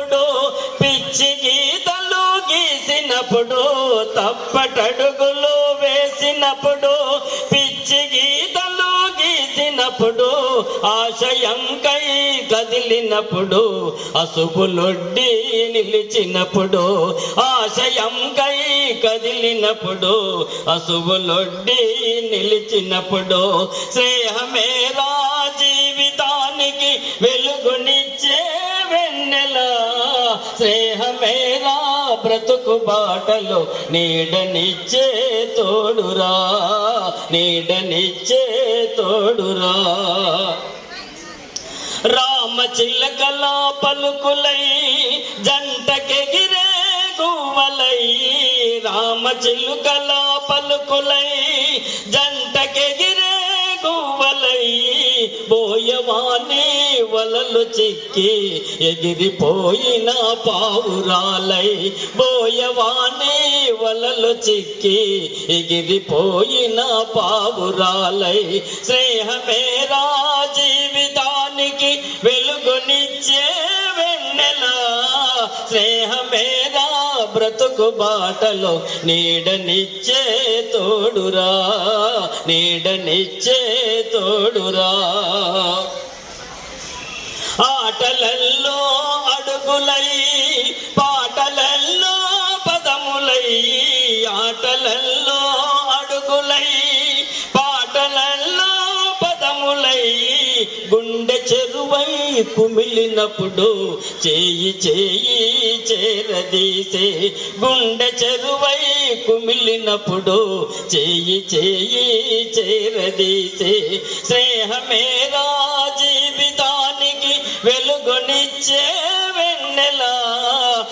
గీసినప్పుడు పిచ్చి గీతలు గీసినప్పుడు తప్పటడుగులు వేసినప్పుడు పిచ్చి గీతలు గీసినప్పుడు ఆశయంకై కదిలినప్పుడు అసుపులొడ్డి నిలిచినప్పుడు ఆశయంకై కదిలినప్పుడు అసువులొడ్డి నిలిచినప్పుడు స్నేహమేరా స్నేహమేరా బ్రతుకు బాటలో నీడనిచ్చే తోడురా నీడనిచ్చే తోడురా. రామ చిల్లకలా పలుకులై జంటకెగిరే గువ్వలై రామ చిల్లుకలా పలుకులై జంటకెగిరే గువ్వలై బోయవాణి వలలు చిక్కి ఎగిరిపోయిన పావురాలై బోయవానే వలలు చిక్కి ఎగిరిపోయిన పావురాలై స్నేహమేరా జీవితానికి వెలుగునిచ్చే వెన్నెల. స్నేహమేరా బ్రతుకు బాటలో నీడనిచ్చే తోడురా నీడనిచ్చే తోడురా. ఆటలల్లో అడుగులై పాటలల్లో పదములై ఆటలల్లో అడుగులై పాటలల్లో పదములై గుండె చెరువై కుమిలినప్పుడు చేయి చేయి చేరదీసే గుండె చెరువై కుమిలినప్పుడు చేయి చేయి చేరదీసే స్నేహమేరా వెలుగునిచ్చే వెన్నెల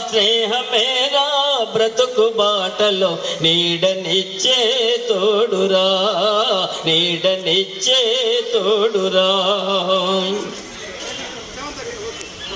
స్నేహమేరా బ్రతుకు బాటలో నీడనిచ్చే తోడురా నీడనిచ్చే తోడురా.